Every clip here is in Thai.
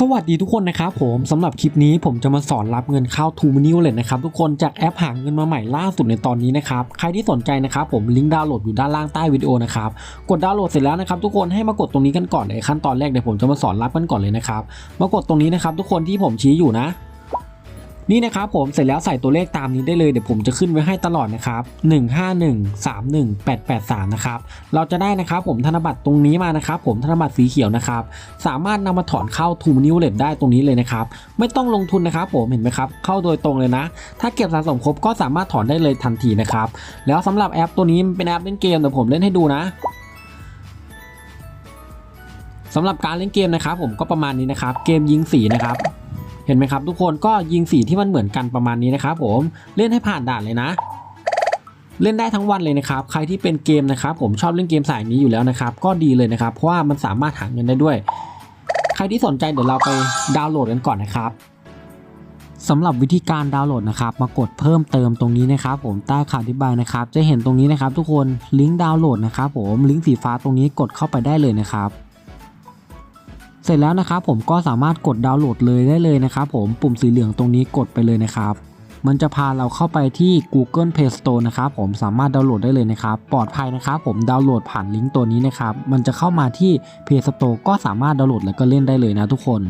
สวัสดีทุกคนนะครับผมสำหรับคลิปนี้ผมจะมาสอนรับเงินเข้า t ูม n นิวเลยนะครับทุกคนจากแอปหาเงินมาใหม่ล่าสุดในตอนนี้นะครับใครที่สนใจนะครับผมลิงก์ดาวน์โหลดอยู่ด้านล่างใต้วิดีโอนะครับกดดาวน์โหลดเสร็จแล้วนะครับทุกคนให้มากดตรงนี้กันก่อนเลยขั้นตอนแรกเดี๋ยวผมจะมาสอนรับกันก่อนเลยนะครับมากดตรงนี้นะครับทุกคนที่ผมชี้อยู่นะ นี่นะครับผมเสร็จแล้วใส่ตัวเลขตามนี้ได้เลยเดี๋ยวผมจะขึ้นไว้ให้ตลอดนะครับ15131883นะครับเราจะได้นะครับผมธนบัตรตรงนี้มานะครับผมธนบัตรสีเขียวนะครับสามารถนำมาถอนเข้าทูมนิวเลตได้ตรงนี้เลยนะครับไม่ต้องลงทุนนะครับผมเห็นไหมครับเข้าโดยตรงเลยนะ ถ้าเก็บสะสมครบก็สามารถถอนได้เลยทันทีนะครับแล้วสำหรับแอปตัวนี้เป็นแอปเล่นเกมเดี๋ยวผมเล่นให้ดูนะสำหรับการเล่นเกมนะครับผมก็ประมาณนี้นะครับเกมยิงสีนะครับ เห็นไหมครับ ทุกคนก็ยิงสีที่มันเหมือนกันประมาณนี้นะครับผมเล่นให้ผ่านด่านเลยนะเล่นได้ทั้งวันเลยนะครับ ใครที่เป็นเกมนะครับ ผมชอบเล่นเกมสายนี้อยู่แล้วนะครับ ก็ดีเลยนะครับ เพราะว่ามันสามารถหาเงินได้ด้วย ใครที่สนใจเดี๋ยวเราไปดาวน์โหลดกันก่อนนะครับสำหรับวิธีการดาวน์โหลดนะครับ มากดเพิ่มเติมตรงนี้นะครับ ผมใต้ข่าวอธิบายนะครับ จะเห็นตรงนี้นะครับ ทุกคนลิงก์ดาวน์โหลดนะครับ ผมลิงก์สีฟ้าตรงนี้กดเข้าไปได้เลยนะครับ เสร็จแล้วนะครับผมก็สามารถกดดาวน์โหลดเลยได้เลยนะครับผมปุ่มสีเหลืองตรงนี้กดไปเลยนะครับมันจะพาเราเข้าไปที่ Google Play Store นะครับผมสามารถดาวน์โหลดได้เลยนะครับปลอดภัยนะครับผมดาวน์โหลดผ่านลิงก์ตัวนี้นะครับมันจะเข้ามาที่ Play Store ก็สามารถดาวน์โหลดแล้วก็เล่นได้เลยนะทุกคน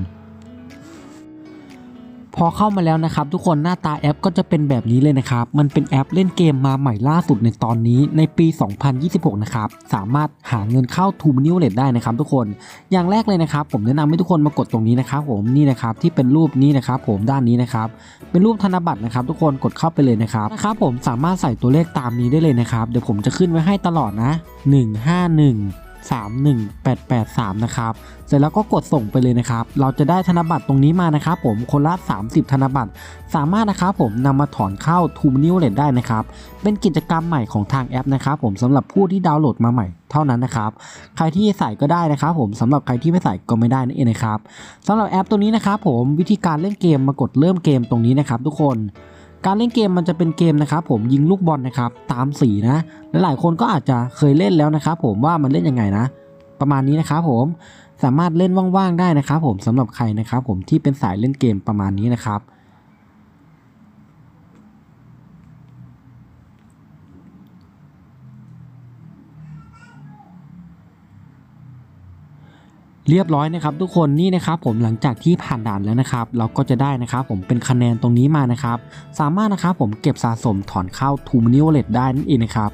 พอเข้ามาแล้วนะครับทุกคนหน้าตาแอปก็จะเป็นแบบนี้เลยนะครับ มันเป็นแอปเล่นเกมมาใหม่ล่าสุดในตอนนี้ในปี 2026 นะครับ สามารถหาเงินเข้า t ูม n นิวเลตได้นะครับทุกคน อย่างแรกเลยนะครับ ผมแนะนำให้ทุกคนมากดตรงนี้นะครับผมนี่นะครับที่เป็นรูปนี้นะครับผมด้านนี้นะครับ เป็นรูปธนบัตรนะครับ ทุกคนกดเข้าไปเลยนะครับนะครับผมสามารถใส่ตัวเลขตามนี้ได้เลยนะครับ เดี๋ยวผมจะขึ้นไว้ให้ตลอดนะ 151 31883 นะครับ เสร็จแล้วก็กดส่งไปเลยนะครับ เราจะได้ธนบัตรตรงนี้มานะครับผมคนละ 30 ธนบัตร สามารถนะครับผมนำมาถอนเข้า t ูมนิวเลตได้นะครับ เป็นกิจกรรมใหม่ของทางแอปนะครับผมสำหรับผู้ที่ดาวน์โหลดมาใหม่เท่านั้นนะครับ ใครที่ใส่ก็ได้นะครับผมสำหรับใครที่ไม่ใส่ก็ไม่ได้นั่นเองนะครับสำหรับแอปตัวนี้นะครับผมวิธีการเล่นเกมมากดเริ่มเกมตรงนี้นะครับทุกคน การเล่นเกมมันจะเป็นเกมนะครับผมยิงลูกบอลนะครับตามสีนะหลายๆคนก็อาจจะเคยเล่นแล้วนะครับผมว่ามันเล่นยังไงนะ ประมาณนี้นะครับผมสามารถเล่นว่างๆได้นะครับผมสำหรับใครนะครับผมที่เป็นสายเล่นเกมประมาณนี้นะครับ เรียบร้อยนะครับทุกคนนี่นะครับผมหลังจากที่ผ่านด่านแล้วนะครับเราก็จะได้นะครับผมเป็นคะแนนตรงนี้มานะครับสามารถนะครับผมเก็บสะสมถอนเข้า t ูม n นิวเลตได้นั่นเองนะครับ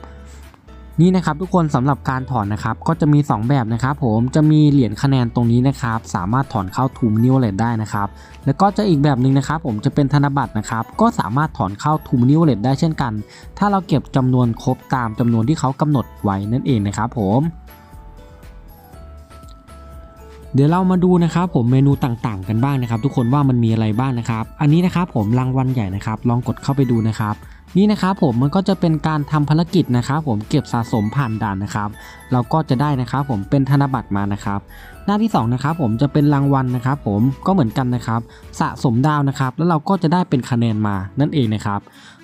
นี่นะครับทุกคนสำหรับการถอนนะครับก็จะมี 2 แบบนะครับผมจะมีเหรียญคะแนนตรงนี้นะครับสามารถถอนเข้า t ูมนิวเลตได้นะครับแล้วก็จะอีกแบบหนึ่งนะครับผมจะเป็นธนบัตรนะครับก็สามารถถอนเข้า t ูมนิวเลตได้เช่นกัน ถ้าเราเก็บจำนวนครบตามจำนวนที่เขากำหนดไว้นั่นเองนะครับผม เดี๋ยวเรามาดูนะครับผมเมนูต่างๆ กันบ้างนะครับ ทุกคนว่ามันมีอะไรบ้างนะครับ อันนี้นะครับผมรางวัลใหญ่นะครับ ลองกดเข้าไปดูนะครับนี่นะครับผมมันก็จะเป็นการทำภารกิจนะครับผมเก็บสะสมผ่านด่านนะครับ เราก็จะได้นะครับผมเป็นธนบัตรมานะครับ หน้าที่สองนะครับผมจะเป็นรางวัลนะครับ ผมก็เหมือนกันนะครับ สะสมดาวนะครับ แล้วเราก็จะได้เป็นคะแนนมานั่นเองนะครับ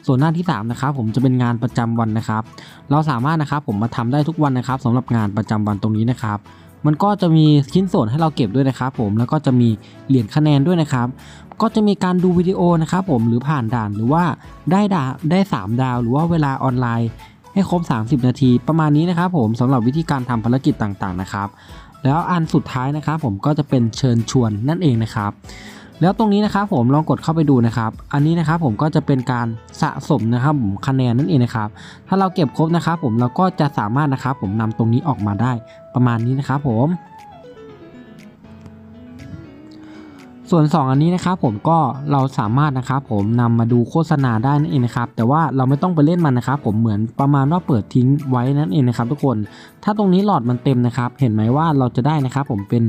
ส่วนหน้าที่สามนะครับผมจะเป็นงานประจำวันนะครับ เราสามารถนะครับผมมาทำได้ทุกวันนะครับสำหรับงานประจำวันตรงนี้นะครับ มันก็จะมีชิ้นส่วนให้เราเก็บด้วยนะครับผมแล้วก็จะมีเหรียญคะแนนด้วยนะครับ ก็จะมีการดูวิดีโอนะครับผมหรือผ่านด่านหรือว่าได้ดาได้ 3 ดาว หรือว่าเวลาออนไลน์ให้ครบ 30 นาที ประมาณนี้นะครับผมสำหรับวิธีการทำภารกิจต่างๆนะครับ แล้วอันสุดท้ายนะครับผมก็จะเป็นเชิญชวนนั่นเองนะครับ แล้วตรงนี้นะครับผมลองกดเข้าไปดูนะครับ อันนี้นะครับผมก็จะเป็นการสะสมนะครับผมคะแนนนั่นเองนะครับ ถ้าเราเก็บครบนะครับผมเราก็จะสามารถนะครับผมนำตรงนี้ออกมาได้ประมาณนี้นะครับผมส่วน 2 อันนี้นะครับผมก็เราสามารถนะครับผมนำมาดูโฆษณาได้นั่นเองนะครับแต่ว่าเราไม่ต้องไปเล่นมันนะครับผมเหมือนประมาณว่าเปิดทิ้งไว้นั่นเองนะครับทุกคน ถ้าตรงนี้หลอดมันเต็มนะครับ เห็นไหมว่าเราจะได้นะครับผมเป็น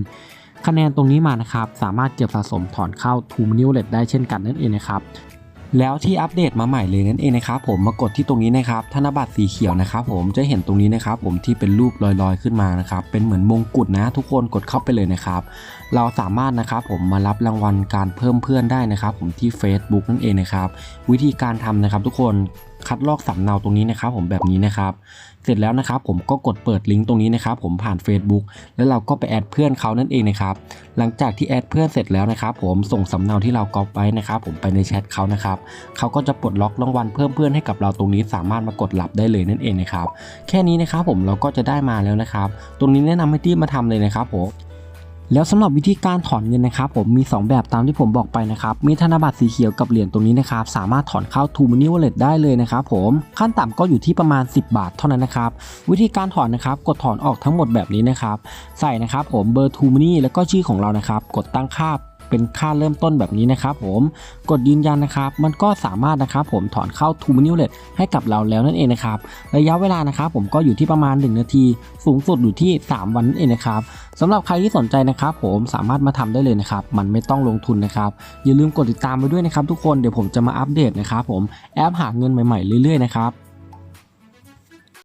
คะแนนตรงนี้มานะครับ สามารถเก็บสะสมถอนเข้า t ูม n นิวเลตได้เช่นกันนั่นเองนะครับแล้วที่อัปเดตมาใหม่เลยนั่นเองนะครับผมมากดที่ตรงนี้นะครับธนบัตรสีเขียวนะครับผมจะเห็นตรงนี้นะครับผมที่เป็นรูปลอยๆขึ้นมานะครับเป็นเหมือนมงกุฎนะ ทุกคนกดเข้าไปเลยนะครับเราสามารถนะครับผมมารับรางวัลการเพิ่มเพื่อนได้นะครับผมที่ Facebook นั่นเองนะครับวิธีการทำนะครับทุกคน คัดลอกสำเนาตรงนี้นะครับผมแบบนี้นะครับ เสร็จแล้วนะครับผมก็กดเปิดลิงก์ตรงนี้นะครับผมผ่าน Facebook แล้วเราก็ไปแอดเพื่อนเขานั่นเองนะครับหลังจากที่แอดเพื่อนเสร็จแล้วนะครับผมส่งสำเนาที่เราก๊อปไว้นะครับผมไปในแชทเขานะครับเขาก็จะปลดล็อกรางวัลเพิ่มเพื่อนให้กับเราตรงนี้สามารถมากดรับได้เลยนั่นเองนะครับแค่นี้นะครับผมเราก็จะได้มาแล้วนะครับ ตรงนี้แนะนำให้ที่มาทำเลยนะครับผม แล้วสำหรับวิธีการถอนเงินนะครับผมมี 2 แบบตามที่ผมบอกไปนะครับมีธนบัตรสีเขียวกับเหรียญตรงนี้นะครับสามารถถอนเข้า t ูมินิว Wallet ได้เลยนะครับผมขั้นต่ำก็อยู่ที่ประมาณ 10 บาทเท่านั้นนะครับวิธีการถอนนะครับกดถอนออกทั้งหมดแบบนี้นะครับใส่นะครับผมเบอร์ t ูมินิแล้วก็ชื่อของเรานะครับกดตั้งค่า เป็นค่าเริ่มต้นแบบนี้นะครับผมกดยืนยันนะครับมันก็สามารถนะครับผมถอนเข้า t ูมินิว Wallet ให้กับเราแล้วนั่นเองนะครับระยะเวลานะครับผมก็อยู่ที่ประมาณ 1 นาที สูงสุดอยู่ที่ 3 วันนั่นเองนะครับสำหรับใครที่สนใจนะครับผมสามารถมาทำได้เลยนะครับมันไม่ต้องลงทุนนะครับอย่าลืมกดติดตามไปด้วยนะครับทุกคนเดี๋ยวผมจะมาอัปเดตนะครับผมแอปหาเงินใหม่ๆเรื่อยๆนะครับ